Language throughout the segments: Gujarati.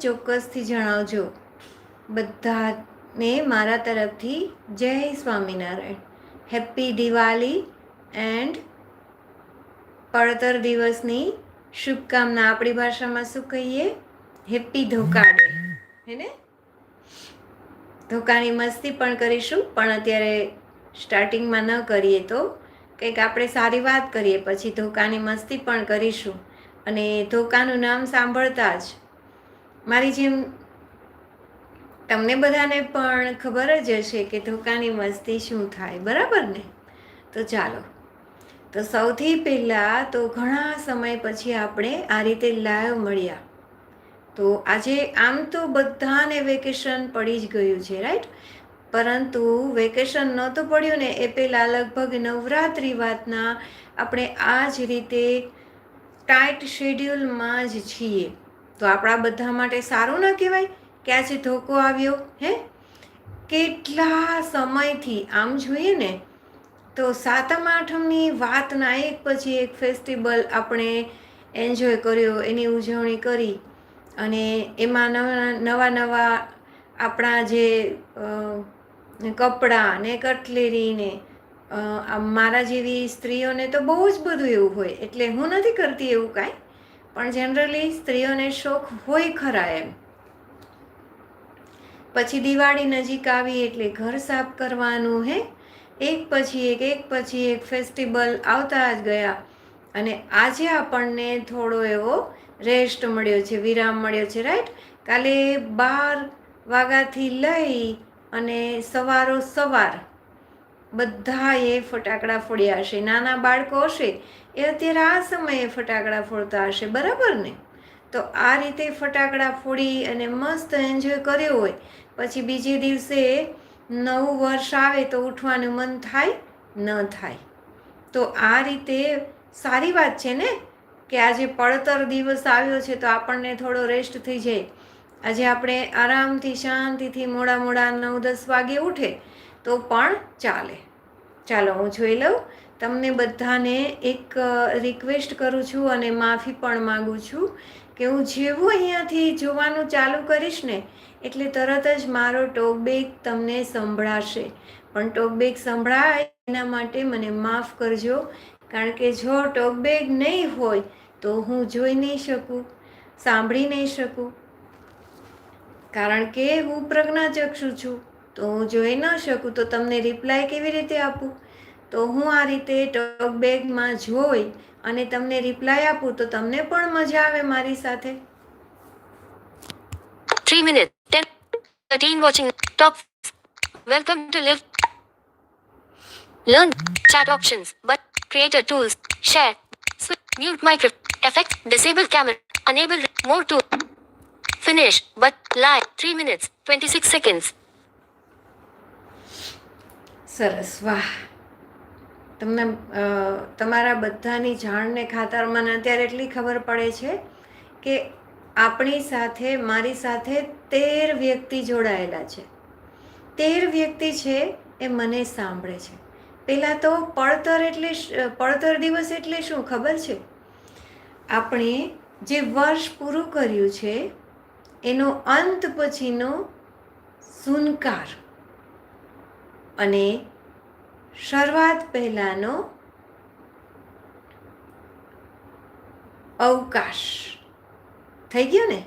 ચોક્કસથી જણાવજો. બધાને મારા તરફથી જય સ્વામિનારાયણ. હેપી દિવાળી એન્ડ પડતર દિવસની શુભકામના આપણી ભાષામાં શું કહીએ? હેપી ધોકાડે. હે ને ધોકાની મસ્તી પણ કરીશું, પણ અત્યારે સ્ટાર્ટિંગમાં ન કરીએ તો કંઈક આપણે સારી વાત કરીએ, પછી ધોકાની મસ્તી પણ કરીશું. અને ધોકાનું નામ સાંભળતા જ મારી જેમ તમને બધાને પણ ખબર જ હશે કે ધોકાની મસ્તી શું થાય, બરાબર ને? તો ચાલો. તો સૌથી પહેલાં તો ઘણા સમય પછી આપણે આ રીતે લાઈવ મળ્યા. તો આજે આમ તો બધાને વેકેશન પડી જ ગયું છે, રાઈટ? પરંતુ વેકેશન નહોતું પડ્યું ને એ પહેલાં લગભગ નવરાત્રિ વાતના આપણે આ જ રીતે ટાઈટ શેડ્યુલમાં જ છીએ. તો આપણા બધા માટે સારું ન કહેવાય? કે આજે ધોકો આવ્યો, હે? કેટલા સમયથી, આમ જોઈએ ને, તો સાતમ આઠમની વાતના એક પછી એક ફેસ્ટિવલ આપણે એન્જોય કર્યો, એની ઉજવણી કરી અને એમાં નવા નવા નવા આપણા જે કપડાં ને કટલેરી ને મારા જેવી સ્ત્રીઓને તો બહુ જ બધું એવું હોય, એટલે હું નથી કરતી એવું કાંઈ. પણ જનરલી સ્ત્રીઓને શોખ હોય ખરા એમ. પછી દિવાળી નજીક આવી એટલે ઘર સાફ કરવાનું હે. એક પછી એક એક પછી એક ફેસ્ટિવલ આવતા જ ગયા. અને આજે આપણને થોડો એવો રેસ્ટ મળ્યો છે, વિરામ મળ્યો છે રાઈટ કાલે બાર વાગ્યાથી લઈ અને સવારો સવાર બધાએ ફટાકડા ફોડ્યા હશે. નાના બાળકો હશે, એ અત્યારે આ સમયે ફટાકડા ફોડતા હશે, બરાબર ને? તો આ રીતે ફટાકડા ફોડી અને મસ્ત એન્જોય કર્યો હોય, પછી બીજે દિવસે નવું વર્ષ આવે તો ઉઠવાનું મન થાય, ન થાય. તો આ રીતે સારી વાત છે ને? કે આજે પડતર દિવસ આવ્યો છે તો આપણને થોડો રેસ્ટ થઈ જાય. આજે આપણે આરામથી, શાંતિથી મોડા મોડા નવ દસ વાગે ઉઠે તો પણ ચાલે. ચાલો, હું જોઈ લઉં. તમને બધાને એક રિક્વેસ્ટ કરું છું અને માફી પણ માગું છું કે હું જેવું અહીંયાથી જોવાનું ચાલુ કરીશ ને, એટલે તરત જ મારો ટોકબેક તમને સંભળાશે. પણ ટોકબેક સંભળાય એના માટે મને માફ કરજો, કારણ કે જો ટોકબેક નહીં હોય તો હું જોઈ નહીં શકું, સાંભળી નહીં શકું. કારણ કે હું પ્રજ્ઞાચક્ષુ છું તો હું જોઈ ન શકું તો તમને રિપ્લાય કેવી રીતે આપું તો હું આ રીતે ટોકબેગમાં જોઈ અને તમને રિપ્લાય આપું તો તમને પણ મજા આવે મારી સાથે 3 minutes, 10, 13 watching, top. Welcome to live. Learn chat options, but creator tools, share, mute micro, effects, disable camera, enable more to finish, but live 3 minutes, 26 seconds. સરસ વાહ. તમને તમારા બધાની જાણને ખાતર મને અત્યારે એટલી ખબર પડે છે કે આપણી સાથે મારી સાથે તેર વ્યક્તિ જોડાયેલા છે. તેર વ્યક્તિ છે એ મને સાંભળે છે. પહેલાં તો પડતર એટલે પડતર દિવસ એટલે શું ખબર છે? આપણે જે વર્ષ પૂરું કર્યું છે એનો અંત પછીનો સુનકાર અને શરૂઆત પહેલાંનો અવકાશ. થઈ ગયો ને?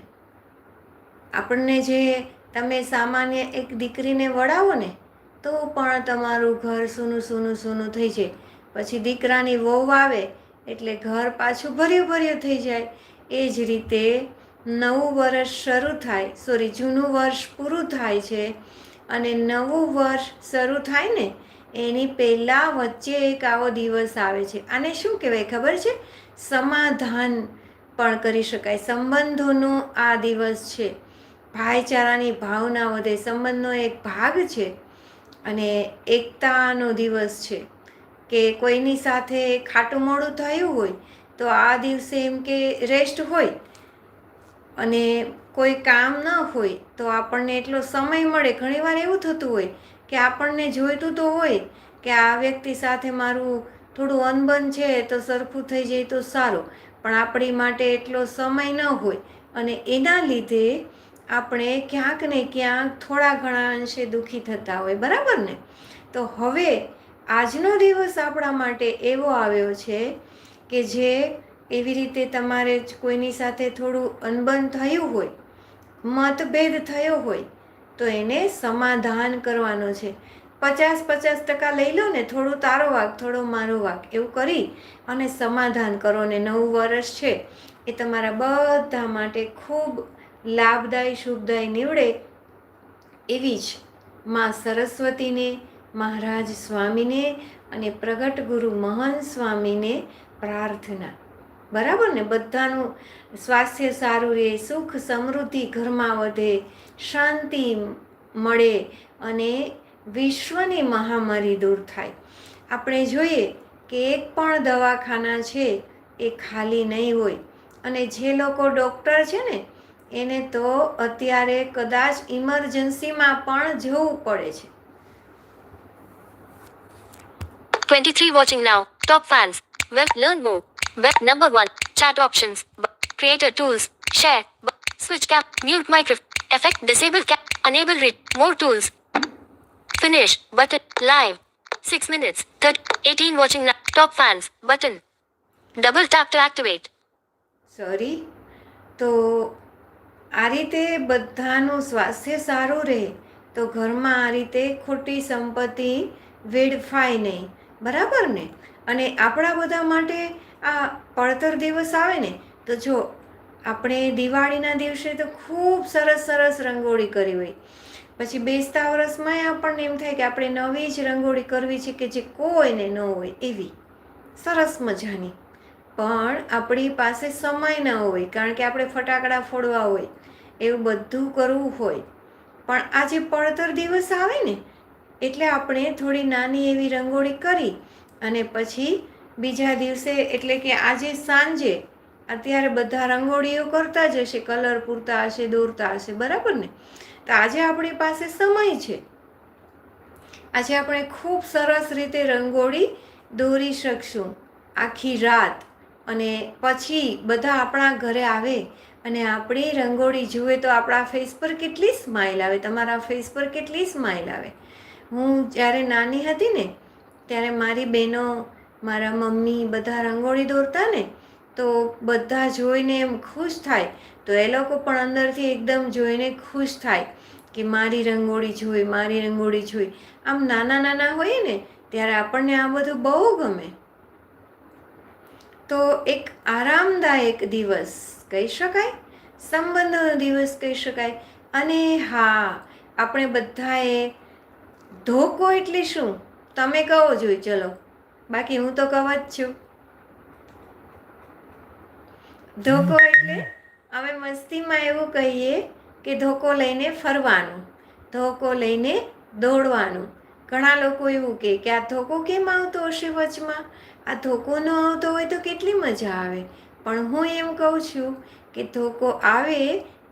આપણને જે તમે સામાન્ય એક દીકરીને વળાવો ને, તો પણ તમારું ઘર સૂનું સૂનું સૂનું થઈ જાય. પછી દીકરાની વહુ આવે એટલે ઘર પાછું ભર્યું ભર્યું થઈ જાય. એ જ રીતે નવું વર્ષ શરૂ થાય, સોરી, જૂનું વર્ષ પૂરું થાય છે અને નવું વર્ષ શરૂ થાય ને, એની પહેલાં વચ્ચે એક આવો દિવસ આવે છે. આને શું કહેવાય ખબર છે? સમાધાન પણ કરી શકાય. સંબંધોનો આ દિવસ છે. ભાઈચારાની ભાવના વધે, સંબંધનો એક ભાગ છે અને એકતાનો દિવસ છે. કે કોઈની સાથે ખાટું મોડું થયું હોય, તો આ દિવસે એમ કે રેસ્ટ હોય અને કોઈ કામ ન હોય તો આપણને એટલો સમય મળે. ઘણીવાર એવું થતું હોય કે આપણને જોઈતું તો હોય કે આ વ્યક્તિ સાથે મારું થોડું અનબન છે તો સરખું થઈ જાય તો સારું. પણ આપણી માટે એટલો સમય ન હોય અને એના લીધે આપણે ક્યાંક ને ક્યાંક થોડા ઘણા અંશે દુઃખી થતા હોય. બરાબર ને? તો હવે આજનો દિવસ આપણા માટે એવો આવ્યો છે કે જે એવી રીતે તમારે કોઈની સાથે થોડું અનબન થયું હોય, મતભેદ થયો હોય, તો એને સમાધાન કરવાનો છે. પચાસ પચાસ ટકા લઈ લો ને, થોડું તારો વાક, થોડો મારો વાક, એવું કરી અને સમાધાન કરો ને. નવું વર્ષ છે, એ તમારા બધા માટે ખૂબ લાભદાયી, શુભદાયી નીવડે એવી જ માં સરસ્વતીને, મહારાજ સ્વામીને અને પ્રગટ ગુરુ મહંત સ્વામીને પ્રાર્થના. બરાબર ને બધાનું સ્વાસ્થ્ય સારું રહે, સુખ સમૃદ્ધિ ઘરમાં વધે, શાંતિ મળે અને વિશ્વની મહામારી દૂર થાય આપણે જોઈએ કે એક પણ દવાખાના છે એ ખાલી નહીં હોય અને જે લોકો ડૉક્ટર છે ને, એને તો અત્યારે કદાચ ઇમરજન્સીમાં પણ જવું પડે છે 23 watching now. Top fans. Web learn more. Number one. Chat options. Creator tools. Share. Switch cap. Mute microphone. Effect disable cap. Enable read. More tools. Finish. Button. Live. 6 minutes. 30. 18 watching. Top fans. Button. Double tap to activate. Sorry તો આ રીતે બધાનું સ્વાસ્થ્ય સારું રહે તો ઘરમાં આ રીતે ખોટી સંપત્તિ વેડફાય નહીં બરાબર ને અને આપણા બધા માટે આ પડતર દિવસ આવે ને, તો જો આપણે દિવાળીના દિવસે તો ખૂબ સરસ સરસ રંગોળી કરી હોય. પછી બેસતા વર્ષમાં આપણને એમ થાય કે આપણે નવી જ રંગોળી કરવી છે કે જે કોઈને ન હોય એવી. સરસ મજાની. પણ આપણી પાસે સમય ન હોય, કારણ કે આપણે ફટાકડા ફોડવા હોય, એવું બધું કરવું હોય. પણ આજે પડતર દિવસ આવે ને, એટલે આપણે થોડી નાની એવી રંગોળી કરી અને પછી બીજા દિવસે એટલે કે આજે સાંજે અત્યારે બધા રંગોળીઓ કરતા જ હશે, કલર પૂરતા હશે, દોરતા હશે, બરાબર ને? તો આજે આપણી પાસે સમય છે. આજે આપણે ખૂબ સરસ રીતે રંગોળી દોરી શકશું આખી રાત અને પછી બધા આપણા ઘરે આવે અને આપણી રંગોળી જુએ તો આપણા ફેસ પર કેટલી સ્માઇલ આવે, તમારા ફેસ પર કેટલી સ્માઇલ આવે. હું જ્યારે નાની હતી ને, ત્યારે મારી બહેનો મારા મમ્મી બધા રંગોળી દોરતા ને, તો બધા જોઈને એમ ખુશ થાય. તો એ લોકો પણ અંદરથી એકદમ જોઈને ખુશ થાય કે મારી રંગોળી જોઈ, મારી રંગોળી જોઈ. આમ નાના નાના હોઈએ ને, ત્યારે આપણને આ બધું બહુ ગમે. તો એક આરામદાયક દિવસ કહી શકાય? સંબંધોનો દિવસ કહી શકાય. અને હા, આપણે બધાએ ધોકો એટલે શું? તમે કહો જોઈ, ચલો. બાકી હું તો કવ જ છું. ધોકો એટલે અમે મસ્તીમાં એવું કહીએ કે ધોકો લઈને ફરવાનું, ધોકો લઈને દોડવાનું. ઘણા લોકો એવું કહે કે આ ધોકો કેમ આવતો હશે વચમાં? આ ધોકો ન આવતો હોય તો કેટલી મજા આવે? પણ હું એમ કહું છું કે ધોકો આવે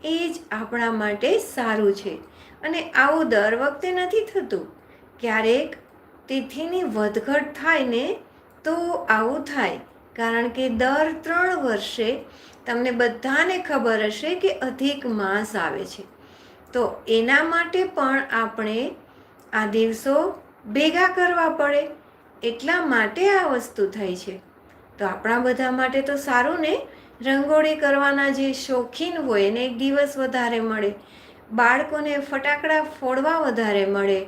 એ જ આપણા માટે સારું છે. અને આવું દર વખતે નથી થતું. ક્યારેક તિથિની વધઘટ થાય ને તો આવું થાય, કારણ કે દર ત્રણ વર્ષે તમને બધાને ખબર હશે કે અધિક માસ આવે છે. તો એના માટે પણ આપણે આ દિવસો ભેગા કરવા પડે, એટલા માટે આ વસ્તુ થઈ છે. તો આપણા બધા માટે તો સારું ને? રંગોળી કરવાના જે શોખીન હોય એને એક દિવસ વધારે મળે. બાળકોને ફટાકડા ફોડવા વધારે મળે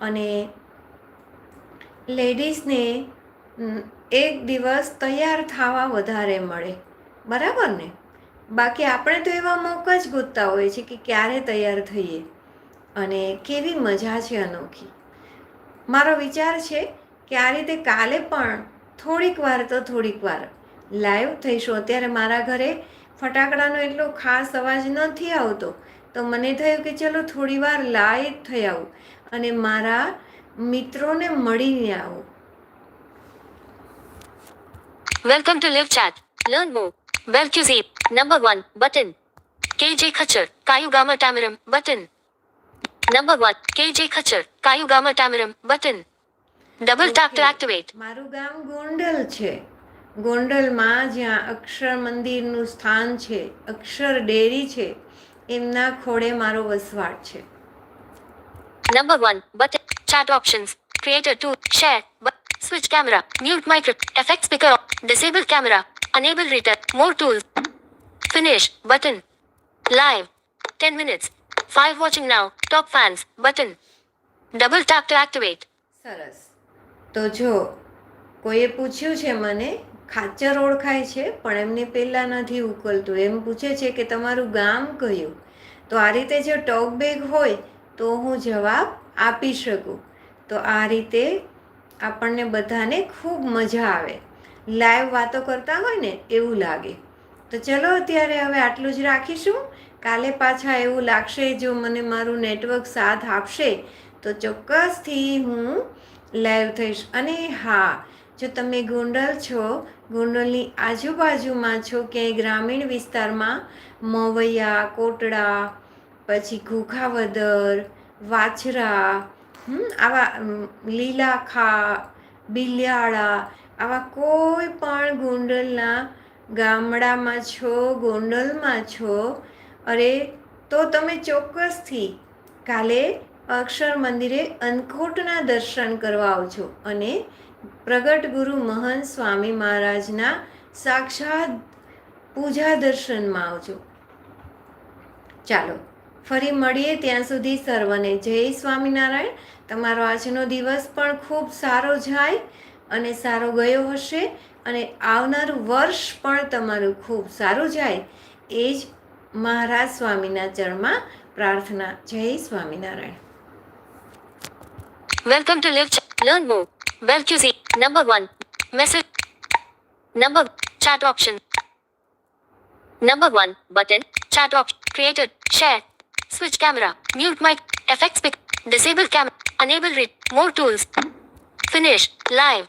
અને લેડીઝને એક દિવસ તૈયાર થવા વધારે મળે. બરાબર ને? બાકી આપણે તો એવા મોક જ ગોતતા હોઈએ છીએ કે ક્યારે તૈયાર થઈએ. અને કેવી મજા છે અનોખી. મારો વિચાર છે કે આ રીતે કાલે પણ થોડીક વાર તો થોડીક વાર લાઈવ થઈશું. અત્યારે મારા ઘરે ફટાકડાનો એટલો ખાસ અવાજ નથી આવતો. તો મને થયું કે ચલો થોડી વાર લાઈવ થઈ આવું. અને મારા મિત્રોને મળીને આવું Welcome to Live Chat. Learn more. Web QZ. Number 1. Button. KJ Khachar. Kayugama Tamiram. Button. Number 1. KJ Khachar. Kayugama Tamiram. Button. Double tap to Okay. activate. મારું ગામ ગોંડલ છે ગોંડલમાં જ્યાં અક્ષર મંદિરનું સ્થાન છે અક્ષર ડેરી છે એમના ખોળે મારો વસવાટ છે Number 1. Button. Chat options. Creator tool. Share. Switch camera. Mute micro. Effect speaker. Disable camera. Enable return. More tools. Finish. Button. Live. 10 minutes. 5 watching now. Top fans. Button. Double tap to activate. સરસ તો જો કોઈએ પૂછ્યું છે મને ખાચર ઓળખાય છે પણ એમને પહેલાં નથી ઉકલતું એમ પૂછે છે કે તમારું ગામ કયું તો આ રીતે જો ટોક બેગ હોય તો હું જવાબ આપી શકું તો આ રીતે આપણને બધાને ખૂબ મજા આવે. લાઈવ વાતો કરતા હોય ને એવું લાગે. તો ચલો અત્યારે હવે આટલું જ રાખીશું. કાલે પાછા એવું લાગશે જો મને મારું નેટવર્ક સાથ આપશે, તો ચોક્કસથી હું લાઈવ થઈશ. અને હા, જો તમે ગોંડલ છો, ગોંડલની આજુબાજુમાં છો ક્યાંય ગ્રામીણ વિસ્તારમાં, મવૈયા, કોટડા, પછી ઘોઘાવદર, વાછરા આવા લીલાખા બિલિયાળા, આવા કોઈ પણ ગોંડલના ગામડામાં છો, ગોંડલમાં છો, અરે, તો તમે ચોક્કસથી કાલે અક્ષર મંદિરે અન્નકૂટના દર્શન કરવા આવજો અને પ્રગટ ગુરુ મહંત સ્વામી મહારાજના સાક્ષાત પૂજા દર્શનમાં આવજો. ચાલો. ફરી મળીએ ત્યાં સુધી સર્વને જય સ્વામિનારાયણ તમારો આજનો દિવસ પણ ખૂબ સારો જાય અને સારો ગયો હશે અને આવનારું વર્ષ પણ તમારું ખૂબ સારું જાય એ જ મહારાજ સ્વામીના ચરણમાં પ્રાર્થના જય Swaminarayan welcome to live learn more well Bell one Number 1. Message. Number. Chat option. Number 1. Button. Chat option. Created. Share. Switch camera. Mute mic. Effects pick. Disable cam. Enable read. More tools. Finish. Live.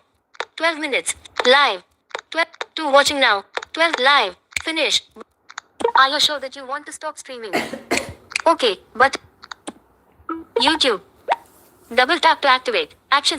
12 minutes. Live. 12. 2 watching now. 12 live. Finish. Are you sure that you want to stop streaming? okay, but YouTube. Double tap to activate. Action.